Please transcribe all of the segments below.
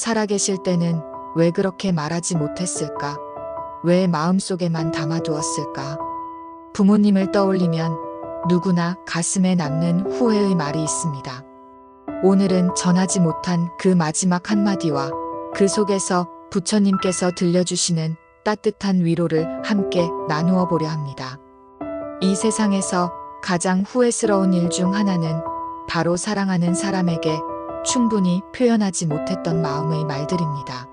살아계실 때는 왜 그렇게 말하지 못했을까? 왜 마음속에만 담아두었을까? 부모님을 떠올리면 누구나 가슴에 남는 후회의 말이 있습니다. 오늘은 전하지 못한 그 마지막 한마디와 그 속에서 부처님께서 들려주시는 따뜻한 위로를 함께 나누어 보려 합니다. 이 세상에서 가장 후회스러운 일 중 하나는 바로 사랑하는 사람에게 충분히 표현하지 못했던 마음의 말들입니다.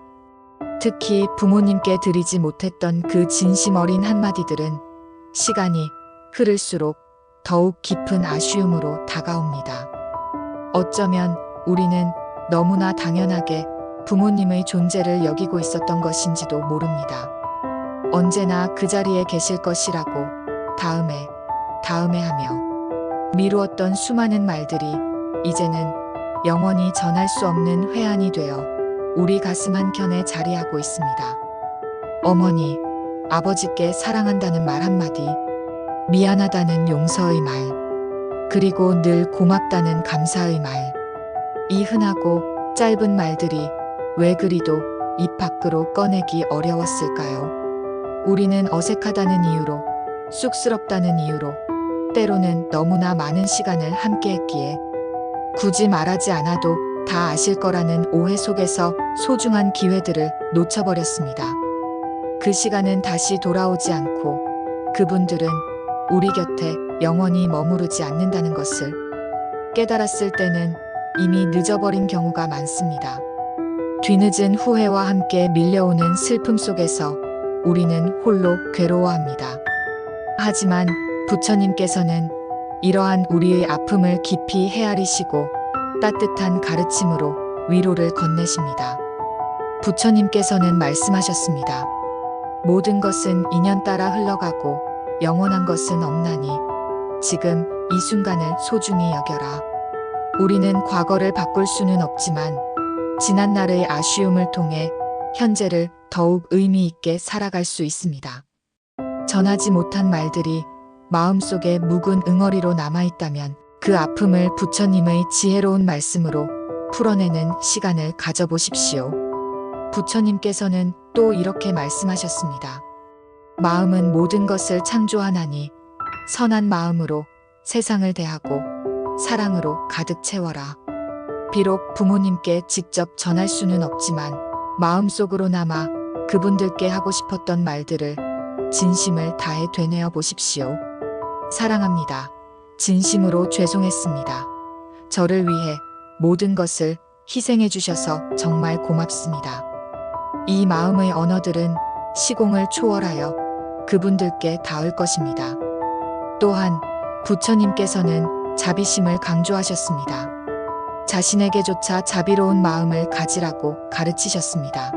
특히 부모님께 드리지 못했던 그 진심 어린 한마디들은 시간이 흐를수록 더욱 깊은 아쉬움으로 다가옵니다. 어쩌면 우리는 너무나 당연하게 부모님의 존재를 여기고 있었던 것인지도 모릅니다. 언제나 그 자리에 계실 것이라고 다음에, 다음에 하며 미루었던 수많은 말들이 이제는 영원히 전할 수 없는 회한이 되어 우리 가슴 한켠에 자리하고 있습니다. 어머니, 아버지께 사랑한다는 말 한마디, 미안하다는 용서의 말, 그리고 늘 고맙다는 감사의 말. 이 흔하고 짧은 말들이 왜 그리도 입 밖으로 꺼내기 어려웠을까요? 우리는 어색하다는 이유로, 쑥스럽다는 이유로, 때로는 너무나 많은 시간을 함께 했기에 굳이 말하지 않아도 다 아실 거라는 오해 속에서 소중한 기회들을 놓쳐버렸습니다. 그 시간은 다시 돌아오지 않고 그분들은 우리 곁에 영원히 머무르지 않는다는 것을 깨달았을 때는 이미 늦어버린 경우가 많습니다. 뒤늦은 후회와 함께 밀려오는 슬픔 속에서 우리는 홀로 괴로워합니다. 하지만 부처님께서는 이러한 우리의 아픔을 깊이 헤아리시고 따뜻한 가르침으로 위로를 건네십니다. 부처님께서는 말씀하셨습니다. 모든 것은 인연 따라 흘러가고 영원한 것은 없나니 지금 이 순간을 소중히 여겨라. 우리는 과거를 바꿀 수는 없지만 지난 날의 아쉬움을 통해 현재를 더욱 의미 있게 살아갈 수 있습니다. 전하지 못한 말들이 마음속에 묵은 응어리로 남아있다면 그 아픔을 부처님의 지혜로운 말씀으로 풀어내는 시간을 가져보십시오. 부처님께서는 또 이렇게 말씀하셨습니다. 마음은 모든 것을 창조하나니 선한 마음으로 세상을 대하고 사랑으로 가득 채워라. 비록 부모님께 직접 전할 수는 없지만 마음속으로 남아 그분들께 하고 싶었던 말들을 진심을 다해 되뇌어 보십시오. 사랑합니다. 진심으로 죄송했습니다. 저를 위해 모든 것을 희생해 주셔서 정말 고맙습니다. 이 마음의 언어들은 시공을 초월하여 그분들께 닿을 것입니다. 또한 부처님께서는 자비심을 강조하셨습니다. 자신에게조차 자비로운 마음을 가지라고 가르치셨습니다.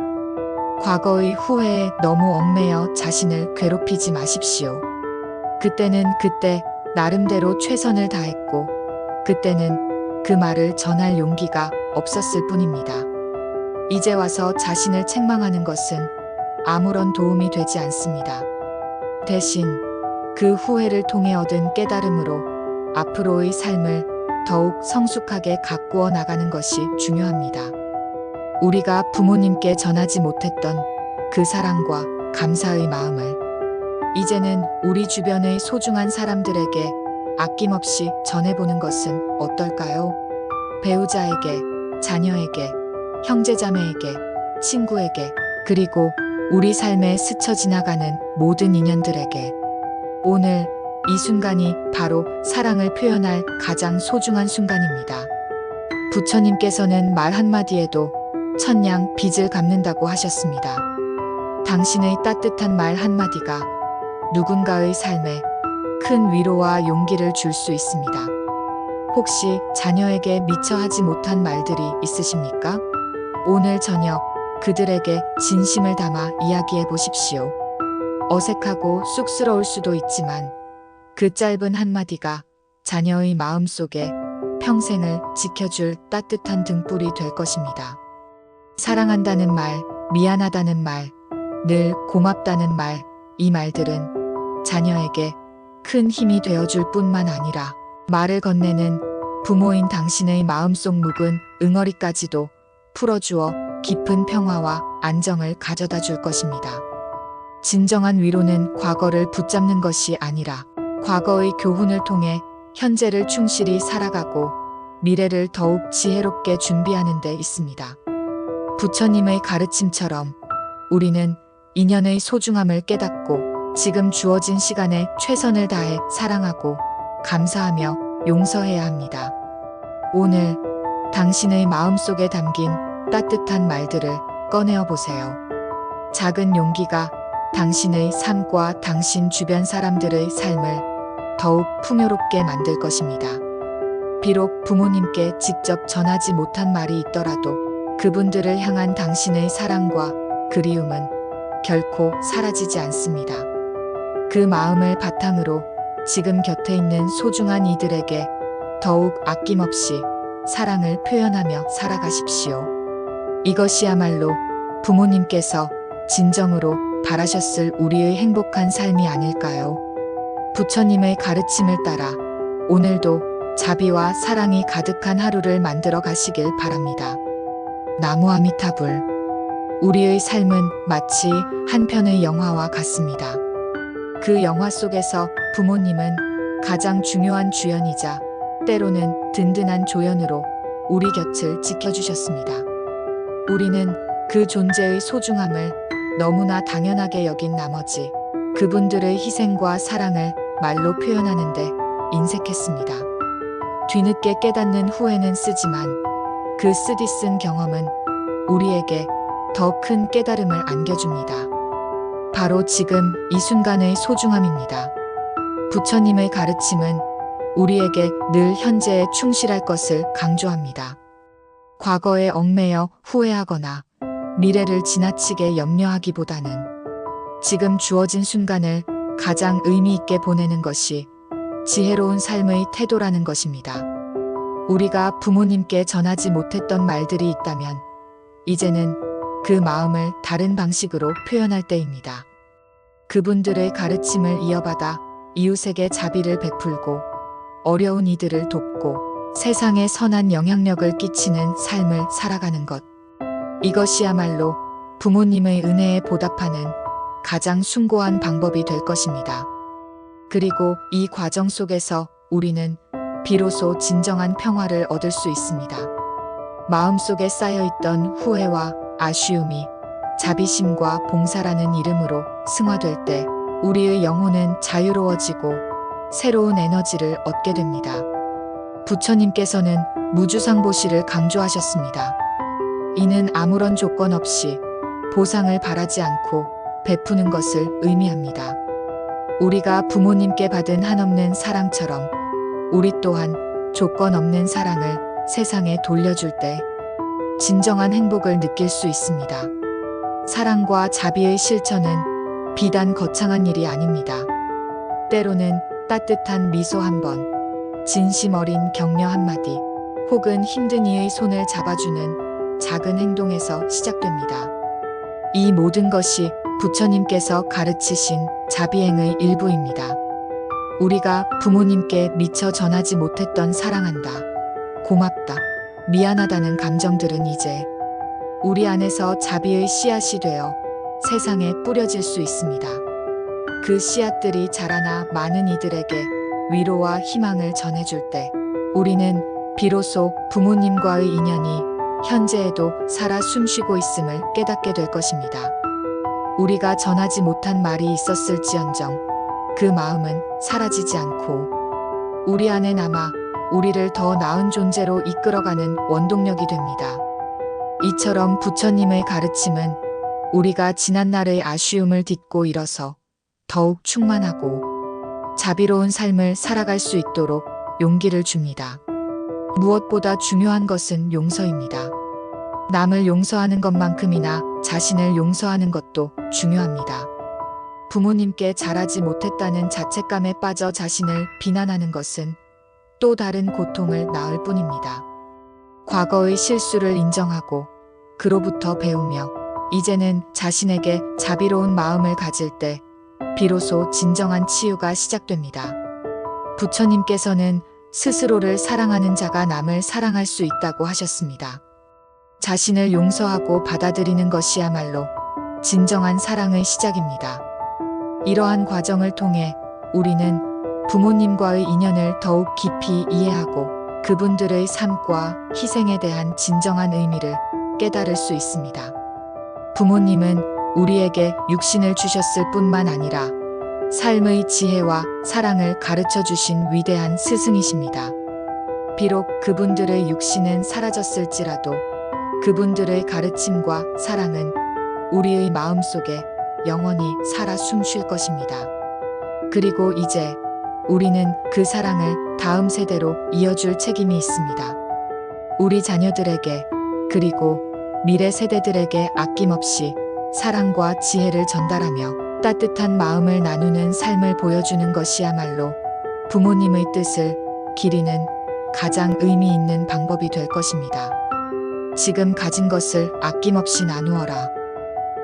과거의 후회에 너무 얽매여 자신을 괴롭히지 마십시오. 그때는 그때 나름대로 최선을 다했고, 그때는 그 말을 전할 용기가 없었을 뿐입니다. 이제 와서 자신을 책망하는 것은 아무런 도움이 되지 않습니다. 대신 그 후회를 통해 얻은 깨달음으로 앞으로의 삶을 더욱 성숙하게 가꾸어 나가는 것이 중요합니다. 우리가 부모님께 전하지 못했던 그 사랑과 감사의 마음을 이제는 우리 주변의 소중한 사람들에게 아낌없이 전해보는 것은 어떨까요? 배우자에게, 자녀에게, 형제자매에게, 친구에게, 그리고 우리 삶에 스쳐 지나가는 모든 인연들에게 오늘 이 순간이 바로 사랑을 표현할 가장 소중한 순간입니다. 부처님께서는 말 한마디에도 천냥 빚을 갚는다고 하셨습니다. 당신의 따뜻한 말 한마디가 누군가의 삶에 큰 위로와 용기를 줄 수 있습니다. 혹시 자녀에게 미처 하지 못한 말들이 있으십니까? 오늘 저녁 그들에게 진심을 담아 이야기해 보십시오. 어색하고 쑥스러울 수도 있지만 그 짧은 한마디가 자녀의 마음 속에 평생을 지켜줄 따뜻한 등불이 될 것입니다. 사랑한다는 말, 미안하다는 말, 늘 고맙다는 말, 이 말들은 자녀에게 큰 힘이 되어줄 뿐만 아니라 말을 건네는 부모인 당신의 마음속 묵은 응어리까지도 풀어주어 깊은 평화와 안정을 가져다 줄 것입니다. 진정한 위로는 과거를 붙잡는 것이 아니라 과거의 교훈을 통해 현재를 충실히 살아가고 미래를 더욱 지혜롭게 준비하는 데 있습니다. 부처님의 가르침처럼 우리는 인연의 소중함을 깨닫고 지금 주어진 시간에 최선을 다해 사랑하고 감사하며 용서해야 합니다. 오늘 당신의 마음속에 담긴 따뜻한 말들을 꺼내어 보세요. 작은 용기가 당신의 삶과 당신 주변 사람들의 삶을 더욱 풍요롭게 만들 것입니다. 비록 부모님께 직접 전하지 못한 말이 있더라도 그분들을 향한 당신의 사랑과 그리움은 결코 사라지지 않습니다. 그 마음을 바탕으로 지금 곁에 있는 소중한 이들에게 더욱 아낌없이 사랑을 표현하며 살아가십시오. 이것이야말로 부모님께서 진정으로 바라셨을 우리의 행복한 삶이 아닐까요? 부처님의 가르침을 따라 오늘도 자비와 사랑이 가득한 하루를 만들어 가시길 바랍니다. 나무 아미타불. 우리의 삶은 마치 한 편의 영화와 같습니다. 그 영화 속에서 부모님은 가장 중요한 주연이자 때로는 든든한 조연으로 우리 곁을 지켜주셨습니다. 우리는 그 존재의 소중함을 너무나 당연하게 여긴 나머지 그분들의 희생과 사랑을 말로 표현하는데 인색했습니다. 뒤늦게 깨닫는 후회는 쓰지만 그 쓰디쓴 경험은 우리에게 더 큰 깨달음을 안겨줍니다. 바로 지금 이 순간의 소중함입니다. 부처님의 가르침은 우리에게 늘 현재에 충실할 것을 강조합니다. 과거에 얽매여 후회하거나 미래를 지나치게 염려하기보다는 지금 주어진 순간을 가장 의미 있게 보내는 것이 지혜로운 삶의 태도라는 것입니다. 우리가 부모님께 전하지 못했던 말들이 있다면 이제는 그 마음을 다른 방식으로 표현할 때입니다. 그분들의 가르침을 이어받아 이웃에게 자비를 베풀고 어려운 이들을 돕고 세상에 선한 영향력을 끼치는 삶을 살아가는 것. 이것이야말로 부모님의 은혜에 보답하는 가장 숭고한 방법이 될 것입니다. 그리고 이 과정 속에서 우리는 비로소 진정한 평화를 얻을 수 있습니다. 마음속에 쌓여있던 후회와 아쉬움이 자비심과 봉사라는 이름으로 승화될 때 우리의 영혼은 자유로워지고 새로운 에너지를 얻게 됩니다. 부처님께서는 무주상보시를 강조하셨습니다. 이는 아무런 조건 없이 보상을 바라지 않고 베푸는 것을 의미합니다. 우리가 부모님께 받은 한없는 사랑처럼 우리 또한 조건 없는 사랑을 세상에 돌려줄 때 진정한 행복을 느낄 수 있습니다. 사랑과 자비의 실천은 비단 거창한 일이 아닙니다. 때로는 따뜻한 미소 한 번, 진심 어린 격려 한마디, 혹은 힘든 이의 손을 잡아주는 작은 행동에서 시작됩니다. 이 모든 것이 부처님께서 가르치신 자비행의 일부입니다. 우리가 부모님께 미처 전하지 못했던 사랑한다, 고맙다, 미안하다는 감정들은 이제 우리 안에서 자비의 씨앗이 되어 세상에 뿌려질 수 있습니다. 그 씨앗들이 자라나 많은 이들에게 위로와 희망을 전해줄 때 우리는 비로소 부모님과의 인연이 현재에도 살아 숨쉬고 있음을 깨닫게 될 것입니다. 우리가 전하지 못한 말이 있었을지언정 그 마음은 사라지지 않고 우리 안에 남아 우리를 더 나은 존재로 이끌어가는 원동력이 됩니다. 이처럼 부처님의 가르침은 우리가 지난 날의 아쉬움을 딛고 일어서 더욱 충만하고 자비로운 삶을 살아갈 수 있도록 용기를 줍니다. 무엇보다 중요한 것은 용서입니다. 남을 용서하는 것만큼이나 자신을 용서하는 것도 중요합니다. 부모님께 잘하지 못했다는 자책감에 빠져 자신을 비난하는 것은 또 다른 고통을 낳을 뿐입니다. 과거의 실수를 인정하고 그로부터 배우며 이제는 자신에게 자비로운 마음을 가질 때 비로소 진정한 치유가 시작됩니다. 부처님께서는 스스로를 사랑하는 자가 남을 사랑할 수 있다고 하셨습니다. 자신을 용서하고 받아들이는 것이야말로 진정한 사랑의 시작입니다. 이러한 과정을 통해 우리는 부모님과의 인연을 더욱 깊이 이해하고 그분들의 삶과 희생에 대한 진정한 의미를 깨달을 수 있습니다. 부모님은 우리에게 육신을 주셨을 뿐만 아니라 삶의 지혜와 사랑을 가르쳐 주신 위대한 스승이십니다. 비록 그분들의 육신은 사라졌을지라도 그분들의 가르침과 사랑은 우리의 마음 속에 영원히 살아 숨 쉴 것입니다. 그리고 이제 우리는 그 사랑을 다음 세대로 이어줄 책임이 있습니다. 우리 자녀들에게 그리고 미래 세대들에게 아낌없이 사랑과 지혜를 전달하며 따뜻한 마음을 나누는 삶을 보여주는 것이야말로 부모님의 뜻을 기리는 가장 의미 있는 방법이 될 것입니다. 지금 가진 것을 아낌없이 나누어라.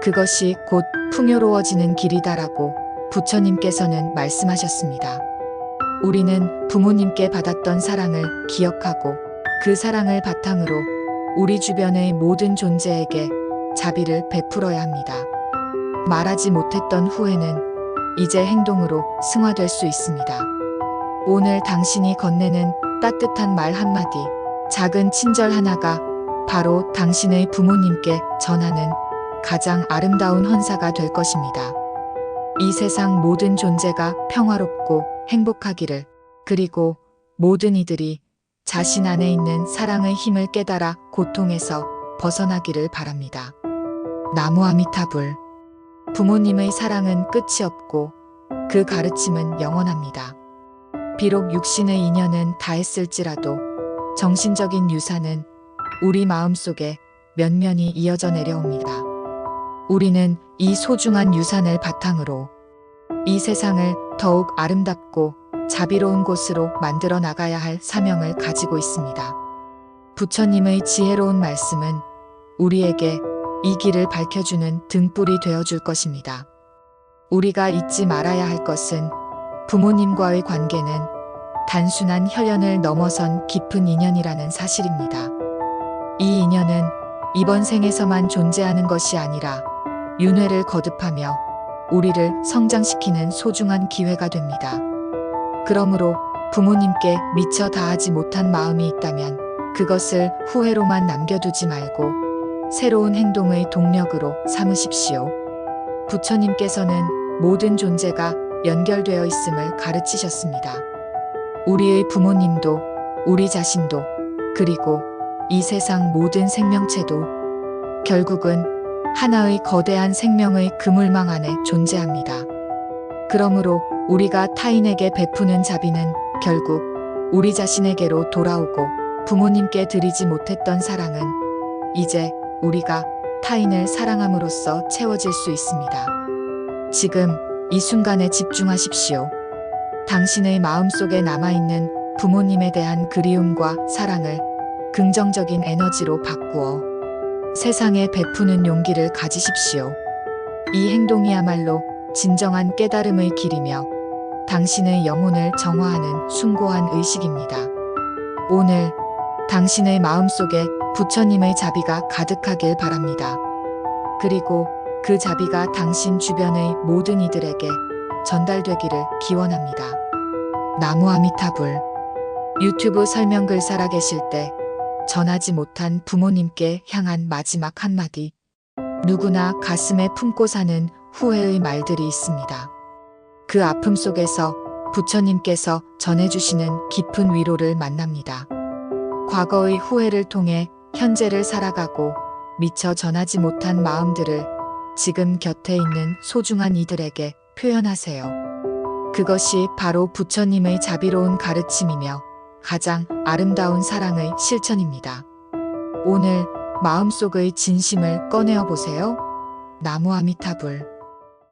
그것이 곧 풍요로워지는 길이다라고 부처님께서는 말씀하셨습니다. 우리는 부모님께 받았던 사랑을 기억하고 그 사랑을 바탕으로 우리 주변의 모든 존재에게 자비를 베풀어야 합니다. 말하지 못했던 후회는 이제 행동으로 승화될 수 있습니다. 오늘 당신이 건네는 따뜻한 말 한마디, 작은 친절 하나가 바로 당신의 부모님께 전하는 가장 아름다운 헌사가 될 것입니다. 이 세상 모든 존재가 평화롭고 행복하기를, 그리고 모든 이들이 자신 안에 있는 사랑의 힘을 깨달아 고통에서 벗어나기를 바랍니다. 나무 아미타불. 부모님의 사랑은 끝이 없고 그 가르침은 영원합니다. 비록 육신의 인연은 다했을지라도 정신적인 유산은 우리 마음속에 면면이 이어져 내려옵니다. 우리는 이 소중한 유산을 바탕으로 이 세상을 더욱 아름답고 자비로운 곳으로 만들어 나가야 할 사명을 가지고 있습니다. 부처님의 지혜로운 말씀은 우리에게 이 길을 밝혀주는 등불이 되어 줄 것입니다. 우리가 잊지 말아야 할 것은 부모님과의 관계는 단순한 혈연을 넘어선 깊은 인연이라는 사실입니다. 이 인연은 이번 생에서만 존재하는 것이 아니라 윤회를 거듭하며 우리를 성장시키는 소중한 기회가 됩니다. 그러므로 부모님께 미처 다하지 못한 마음이 있다면 그것을 후회로만 남겨두지 말고 새로운 행동의 동력으로 삼으십시오. 부처님께서는 모든 존재가 연결되어 있음을 가르치셨습니다. 우리의 부모님도 우리 자신도 그리고 이 세상 모든 생명체도 결국은 하나의 거대한 생명의 그물망 안에 존재합니다. 그러므로 우리가 타인에게 베푸는 자비는 결국 우리 자신에게로 돌아오고 부모님께 드리지 못했던 사랑은 이제 우리가 타인을 사랑함으로써 채워질 수 있습니다. 지금 이 순간에 집중하십시오. 당신의 마음속에 남아있는 부모님에 대한 그리움과 사랑을 긍정적인 에너지로 바꾸어 세상에 베푸는 용기를 가지십시오. 이 행동이야말로 진정한 깨달음의 길이며 당신의 영혼을 정화하는 숭고한 의식입니다. 오늘 당신의 마음속에 부처님의 자비가 가득하길 바랍니다. 그리고 그 자비가 당신 주변의 모든 이들에게 전달되기를 기원합니다. 나무 아미타불 유튜브 설명글 살아 계실 때 전하지 못한 부모님께 향한 마지막 한마디. 누구나 가슴에 품고 사는 후회의 말들이 있습니다. 그 아픔 속에서 부처님께서 전해주시는 깊은 위로를 만납니다. 과거의 후회를 통해 현재를 살아가고 미처 전하지 못한 마음들을 지금 곁에 있는 소중한 이들에게 표현하세요. 그것이 바로 부처님의 자비로운 가르침이며 가장 아름다운 사랑의 실천입니다. 오늘 마음속의 진심을 꺼내어 보세요. 나무 아미타불.